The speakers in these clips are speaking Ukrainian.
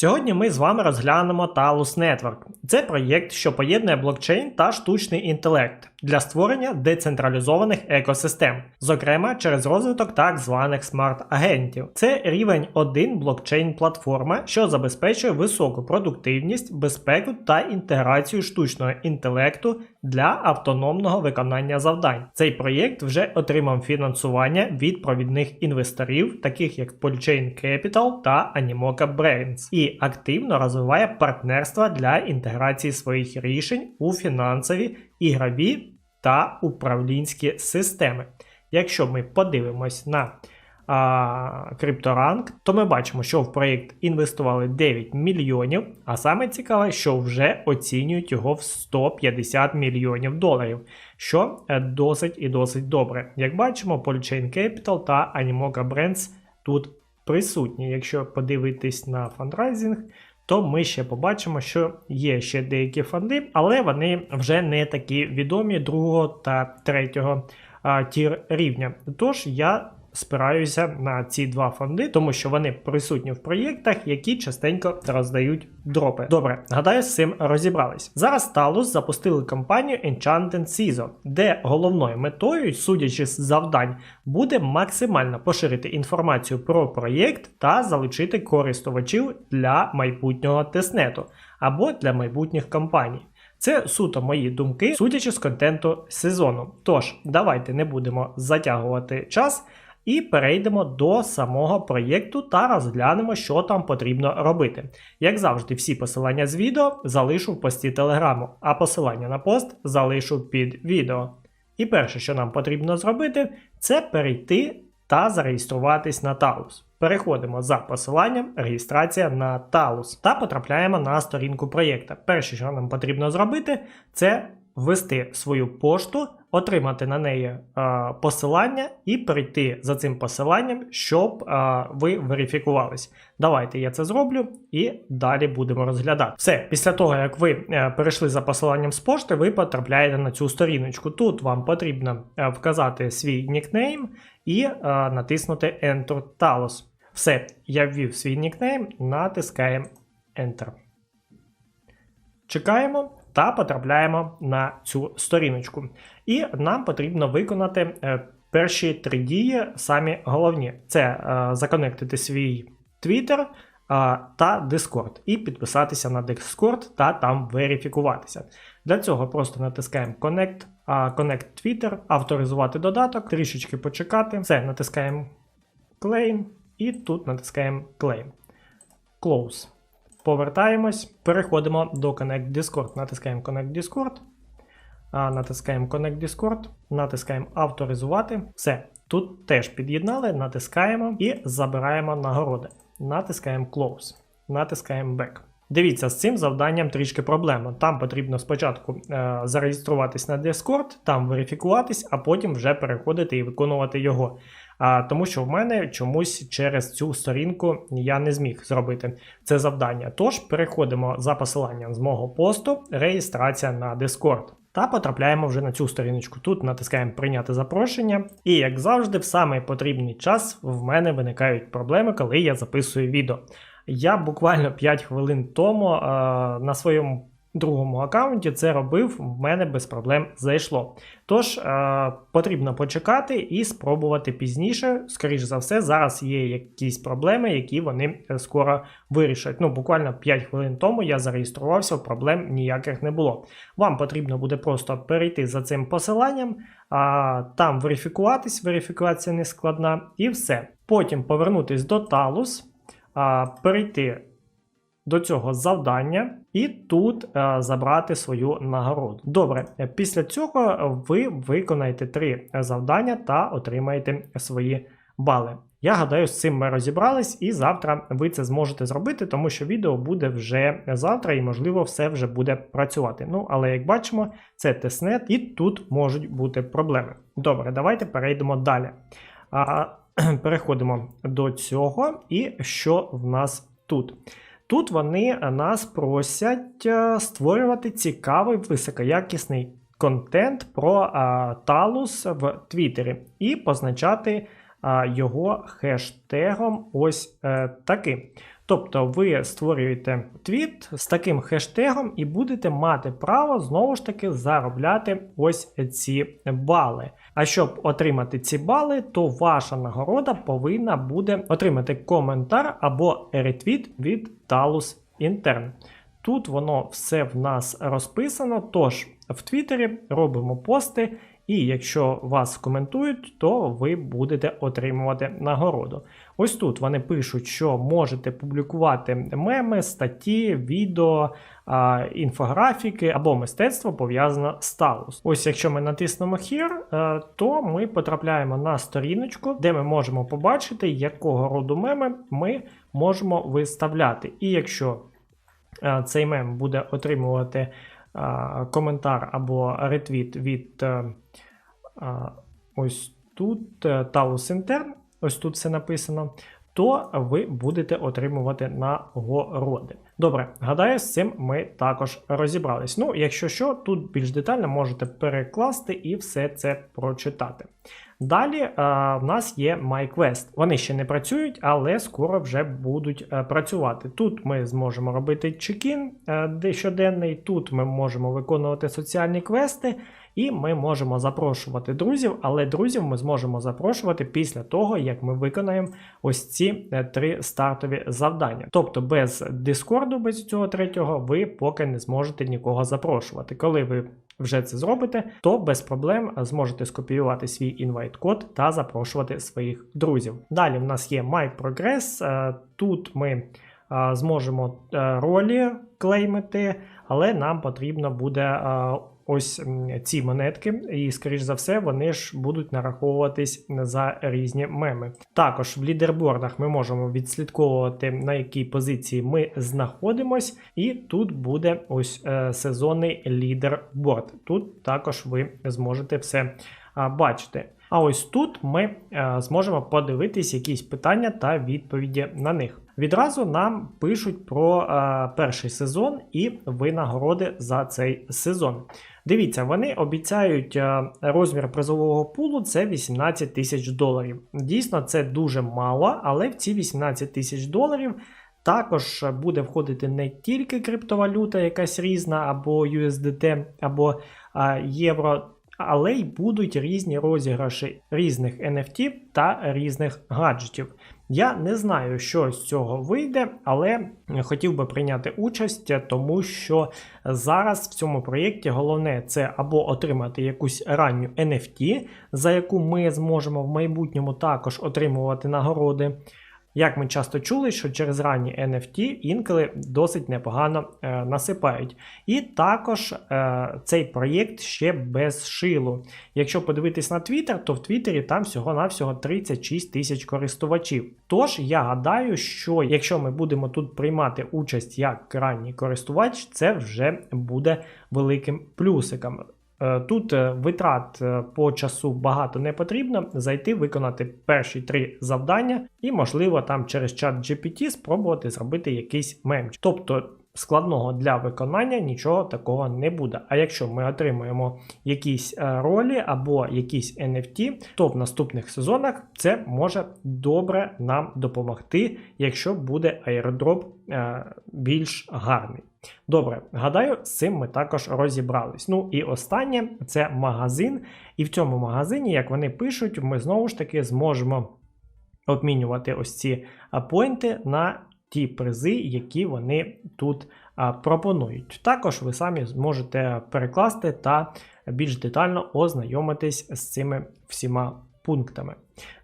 Сьогодні ми з вами розглянемо Talus Network. Це проєкт, що поєднує блокчейн та штучний інтелект для створення децентралізованих екосистем, зокрема через розвиток так званих смарт-агентів. Це рівень 1 блокчейн-платформа, що забезпечує високу продуктивність, безпеку та інтеграцію штучного інтелекту для автономного виконання завдань. Цей проєкт вже отримав фінансування від провідних інвесторів, таких як Polchain Capital та Animoca Brains, і активно розвиває партнерства для інтеграції своїх рішень у фінансові, ігрові та управлінські системи. Якщо ми подивимось на а, крипторанк, то ми бачимо, що в проєкт інвестували 9 мільйонів, а саме цікаве, що вже оцінюють його в 150 мільйонів доларів, що е, досить і досить добре. Як бачимо, Polchain Capital та Animoca Brands тут присутні. Якщо подивитись на фандрайзинг, то ми ще побачимо, що є ще деякі фонди, але вони вже не такі відомі другого та третього тір рівня. Тож я спираюся на ці два фонди, тому що вони присутні в проєктах, які частенько роздають дропи. Добре, гадаю, з цим розібрались. Зараз Talus запустили кампанію Enchanted Season, де головною метою, судячи з завдань, буде максимально поширити інформацію про проєкт та залучити користувачів для майбутнього тестнету або для майбутніх кампаній. Це суто мої думки, судячи з контенту сезону. Тож, давайте не будемо затягувати час і перейдемо до самого проєкту та розглянемо, що там потрібно робити. Як завжди, всі посилання з відео залишу в пості телеграму, а посилання на пост залишу під відео. І перше, що нам потрібно зробити, це перейти та зареєструватись на Talus. Переходимо за посиланням реєстрація на Talus та потрапляємо на сторінку проєкта. Перше, що нам потрібно зробити, це ввести свою пошту, отримати на неї е, посилання і перейти за цим посиланням, щоб е, ви верифікувались. Давайте я це зроблю і далі будемо розглядати. Все, після того, як ви е, перейшли за посиланням з пошти, ви потрапляєте на цю сторіночку. Тут вам потрібно вказати свій нікнейм і е, натиснути Enter Talos. Все, я ввів свій нікнейм, натискаємо Enter. Чекаємо та потрапляємо на цю сторіночку. І нам потрібно виконати е, перші три дії, самі головні: це е, законектити свій Twitter е, та Discord, і підписатися на Discord та там верифікуватися. Для цього просто натискаємо Connect, Connect Twitter, авторизувати додаток, трішечки почекати. Все, натискаємо Claim і тут натискаємо Claim. Close. Повертаємось, переходимо до Connect Discord. Натискаємо Connect Discord. Натискаємо Connect Discord, натискаємо авторизувати. Все. Тут теж під'єднали, натискаємо і забираємо нагороди. Натискаємо Close. Натискаємо Back. Дивіться, з цим завданням трішки проблема. Там потрібно спочатку е, зареєструватись на Discord, там верифікуватись, а потім вже переходити і виконувати його. А, Тому що в мене чомусь через цю сторінку я не зміг зробити це завдання. Тож переходимо за посиланням з мого посту, реєстрація на Discord. Та потрапляємо вже на цю сторіночку. Тут натискаємо прийняти запрошення. І, як завжди, в самий потрібний час в мене виникають проблеми, коли я записую відео. Я буквально 5 хвилин тому е, на своєму другому аккаунті це робив, в мене без проблем зайшло. Тож е, потрібно почекати і спробувати пізніше. Скоріше за все, зараз є якісь проблеми, які вони е, скоро вирішать. Ну, буквально 5 хвилин тому я зареєструвався, проблем ніяких не було. Вам потрібно буде просто перейти за цим посиланням, а, там верифікуватись, верифікація не складна, і все. Потім повернутись до Talus, а, перейти до цього завдання і тут е, забрати свою нагороду. Добре, е, після цього ви виконаєте три завдання та отримаєте свої бали. Я гадаю, з цим ми розібрались, і завтра ви це зможете зробити, тому що відео буде вже завтра, і, можливо, все вже буде працювати. Ну, але як бачимо, це тестнет, і тут можуть бути проблеми. Добре, давайте перейдемо далі. А, Переходимо до цього, і що в нас тут? Тут вони нас просять е, створювати цікавий високоякісний контент про а, Талус в Твіттері і позначати а, його хештегом ось а, таким. Тобто ви створюєте твіт з таким хештегом і будете мати право знову ж таки заробляти ось ці бали. А щоб отримати ці бали, то ваша нагорода повинна буде отримати коментар або ретвіт від Talus Intern. Тут воно все в нас розписано. Тож в Твіттері робимо пости, і якщо вас коментують, то ви будете отримувати нагороду. Ось тут вони пишуть, що можете публікувати меми, статті, відео, інфографіки або мистецтво пов'язане з Талус. Ось якщо ми натиснемо Here, е, то ми потрапляємо на сторіночку, де ми можемо побачити, якого роду меми ми можемо виставляти. І якщо е, цей мем буде отримувати коментар або ретвіт від ось тут Talus Intern, ось тут все написано, то ви будете отримувати нагороди. Добре, гадаю, з цим ми також розібрались. Ну, якщо що, тут більш детально можете перекласти і все це прочитати. Далі а, в нас є MyQuest. Вони ще не працюють, але скоро вже будуть а, працювати. Тут ми зможемо робити чекін щоденний, тут ми можемо виконувати соціальні квести. І ми можемо запрошувати друзів, але друзів ми зможемо запрошувати після того, як ми виконаємо ось ці е, три стартові завдання. Тобто без Дискорду, без цього третього, ви поки не зможете нікого запрошувати. Коли ви вже це зробите, то без проблем зможете скопіювати свій інвайт-код та запрошувати своїх друзів. Далі в нас є My. Е, тут ми е, зможемо ролі клеймити, але нам потрібно буде ось ці монетки, і, скоріш за все, вони ж будуть нараховуватись за різні меми. Також в лідербордах ми можемо відслідковувати, на якій позиції ми знаходимось, і тут буде ось е, сезонний лідерборд. Тут також ви зможете все бачити. А ось тут ми е, зможемо подивитись якісь питання та відповіді на них. Відразу нам пишуть про е, перший сезон і винагороди за цей сезон. Дивіться, вони обіцяють е, розмір призового пулу це 18 тисяч доларів. Дійсно, це дуже мало, але в ці 18 тисяч доларів також буде входити не тільки криптовалюта, якась різна, або USDT, або євро. Але й будуть різні розіграші різних NFT та різних гаджетів. Я не знаю, що з цього вийде, але хотів би прийняти участь, тому що зараз в цьому проєкті головне це або отримати якусь ранню NFT, за яку ми зможемо в майбутньому також отримувати нагороди. Як ми часто чули, що через ранні NFT інколи досить непогано е, насипають. І також е, цей проєкт ще без шилу. Якщо подивитись на Twitter, то в Твіттері там всього-навсього 36 тисяч користувачів. Тож я гадаю, що якщо ми будемо тут приймати участь як ранній користувач, це вже буде великим плюсиком. Е, тут е, витрат е, по часу багато не потрібно. Зайти, виконати перші три завдання, і, можливо, там через чат GPT спробувати зробити якийсь мемч. Тобто складного для виконання нічого такого не буде. А якщо ми отримуємо якісь ролі або якісь NFT, то в наступних сезонах це може добре нам допомогти, якщо буде аеродроп більш гарний. Добре, гадаю, з цим ми також розібрались. Ну і останнє це магазин. І в цьому магазині, як вони пишуть, ми знову ж таки зможемо обмінювати ось ці поінти на ті призи, які вони тут пропонують. Також ви самі зможете перекласти та більш детально ознайомитись з цими всіма пунктами.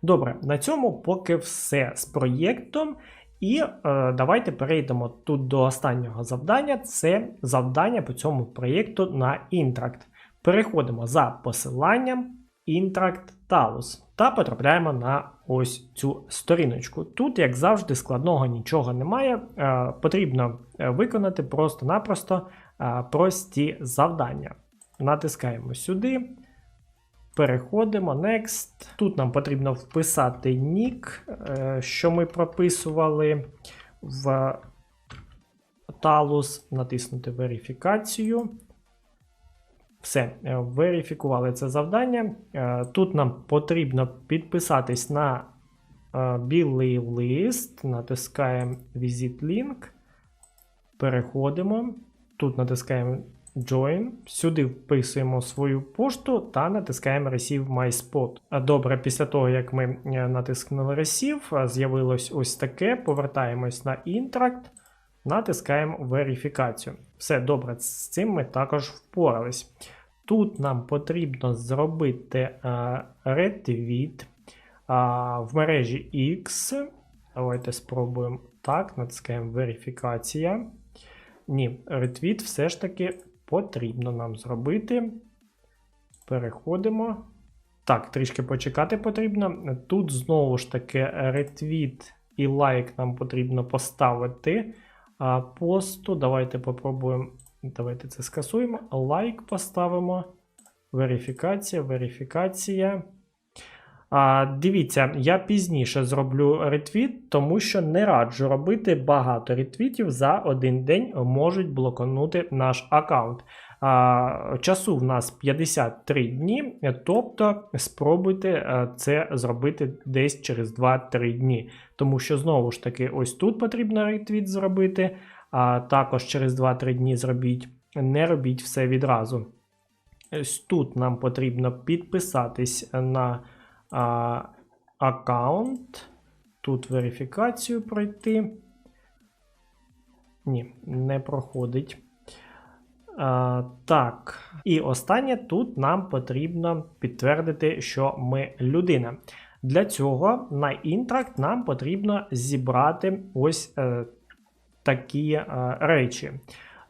Добре, на цьому поки все з проєктом. І е, давайте перейдемо тут до останнього завдання. Це завдання по цьому проєкту на інтракт. Переходимо за посиланням, Intract Talus та потрапляємо на ось цю сторіночку. Тут, як завжди, складного нічого немає. Е, потрібно е, виконати просто-напросто е, прості завдання. Натискаємо сюди. Переходимо Next. Тут нам потрібно вписати нік, що ми прописували в Talus, натиснути верифікацію. Все, е, верифікували це завдання. Е, Тут нам потрібно підписатись на е, білий лист, натискаємо Visit Link, переходимо. Тут натискаємо Join. Сюди вписуємо свою пошту та натискаємо Receive My Spot. Добре, після того, як ми натискнули Receive, з'явилось ось таке. Повертаємось на Intract, натискаємо верифікацію. Все добре, з цим ми також впорались. Тут нам потрібно зробити е, ретвіт в мережі X. Давайте спробуємо так, натискаємо верифікація. Ні, ретвіт все ж таки потрібно нам зробити. Переходимо. Так, трішки почекати потрібно. Тут знову ж таки ретвіт і лайк нам потрібно поставити а, посту. Давайте попробуємо. Давайте це скасуємо. Лайк поставимо. Верифікація, верифікація. А, Дивіться, я пізніше зроблю ретвіт, тому що не раджу робити багато ретвітів за один день можуть блоканути наш аккаунт. А, Часу в нас 53 дні, тобто спробуйте е, це зробити десь через 2-3 дні. Тому що знову ж таки, ось тут потрібно ретвіт зробити, а також через 2-3 дні зробіть. Не робіть все відразу. Ось тут нам потрібно підписатись на а, аккаунт. Тут верифікацію пройти. Ні, не проходить. А, Так. І останнє тут нам потрібно підтвердити, що ми людина. Для цього на інтракт нам потрібно зібрати ось е, такі е, речі.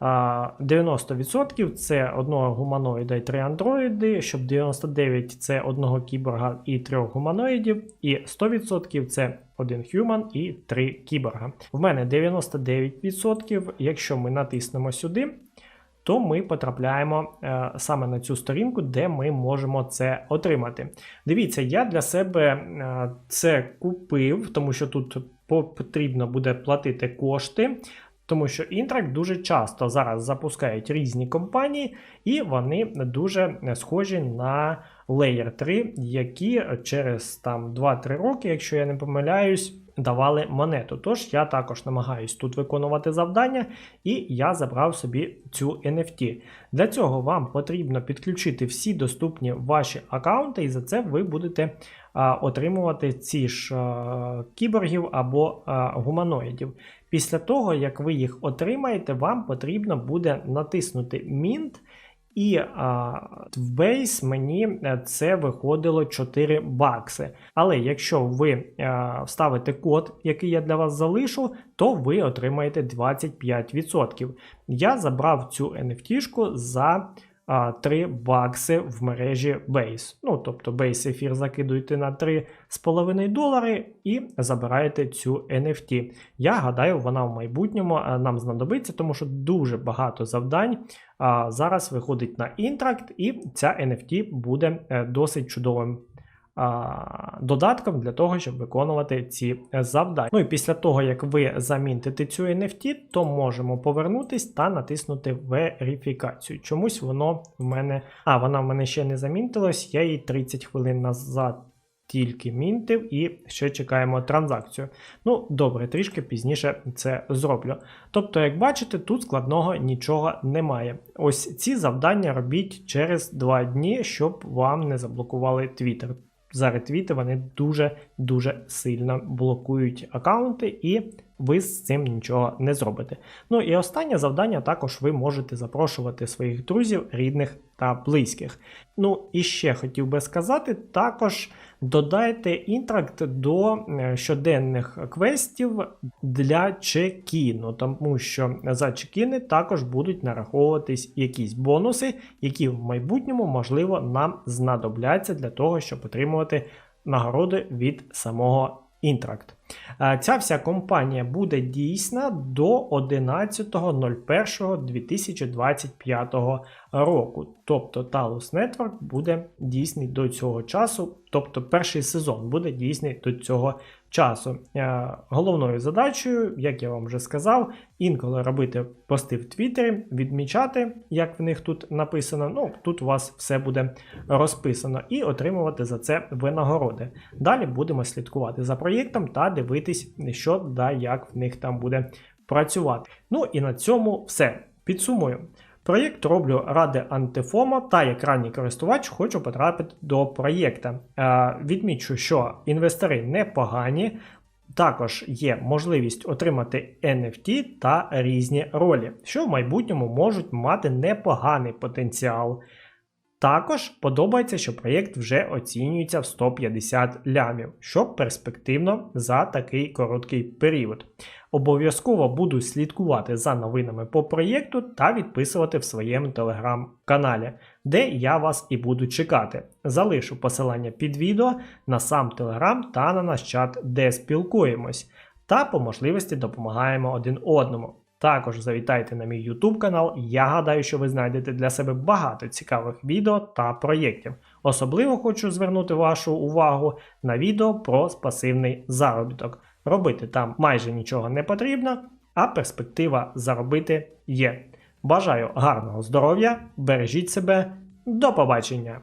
90% це одного гуманоїда і три андроїди, щоб 99% це одного кіборга і трьох гуманоїдів, і 100% це один хюман і три кіборга. В мене 99%. Якщо ми натиснемо сюди, то ми потрапляємо е, саме на цю сторінку, де ми можемо це отримати. Дивіться, я для себе е, це купив, тому що тут потрібно буде платити кошти. Тому що Інтрак дуже часто зараз запускають різні компанії, і вони дуже схожі на Layer 3, які через там 2-3 роки, якщо я не помиляюсь, давали монету. Тож я також намагаюсь тут виконувати завдання, і я забрав собі цю NFT. Для цього вам потрібно підключити всі доступні ваші аккаунти, і за це ви будете а, отримувати ці ж а, кіборгів або а, гуманоїдів. Після того, як ви їх отримаєте, вам потрібно буде натиснути Mint. І а, в бейс мені е, це виходило 4 бакси. Але якщо ви а, вставите код, який я для вас залишу, то ви отримаєте 25%. Я забрав цю NFT за 3 бакси в мережі Base. Ну, тобто Base ефір закидуєте на 3,5 долари і забираєте цю NFT. Я гадаю, вона в майбутньому нам знадобиться, тому що дуже багато завдань зараз виходить на інтракт, і ця NFT буде е, досить чудовим додатком для того, щоб виконувати ці е, завдання. Ну і після того, як ви замінтите цю NFT, то можемо повернутись та натиснути верифікацію. Чомусь воно в мене. А, вона в мене ще не замінтилась, я її 30 хвилин назад. Тільки мінтив і ще чекаємо транзакцію. Ну, добре, трішки пізніше це зроблю. Тобто, як бачите, тут складного нічого немає. Ось ці завдання робіть через 2 дні, щоб вам не заблокували Twitter за ретвіти вони дуже-дуже сильно блокують аккаунти, і ви з цим нічого не зробите. Ну і останнє завдання також ви можете запрошувати своїх друзів, рідних та близьких. Ну і ще хотів би сказати, також додайте інтракт до е, щоденних квестів для чекіну, тому що за чекіни також будуть нараховуватись якісь бонуси, які в майбутньому, можливо, нам знадобляться для того, щоб отримувати нагороди від самого Інтракт. Е, Ця вся компанія буде дійсна до 11.01.2025 року. Тобто Talos Network буде дійсний до цього часу, тобто перший сезон буде дійсний до цього часу. Е, Головною задачею, як я вам вже сказав, інколи робити пости в Твіттері, відмічати, як в них тут написано. Ну, тут у вас все буде розписано, і отримувати за це винагороди. Далі будемо слідкувати за проєктом та дивитись, що да як в них там буде працювати. Ну і на цьому все. Підсумую. Проєкт роблю ради антифома та як ранній користувач хочу потрапити до проєкта. Е, відмічу, що інвестори непогані. Також є можливість отримати NFT та різні ролі, що в майбутньому можуть мати непоганий потенціал. Також подобається, що проєкт вже оцінюється в 150 лямів, що перспективно за такий короткий період. Обов'язково буду слідкувати за новинами по проєкту та відписувати в своєму телеграм-каналі, де я вас і буду чекати. Залишу посилання під відео на сам телеграм та на наш чат, де спілкуємось, та по можливості допомагаємо один одному. Також завітайте на мій YouTube канал. Я гадаю, що ви знайдете для себе багато цікавих відео та проєктів. Особливо хочу звернути вашу увагу на відео про пасивний заробіток. Робити там майже нічого не потрібно, а перспектива заробити є. Бажаю гарного здоров'я, бережіть себе, до побачення!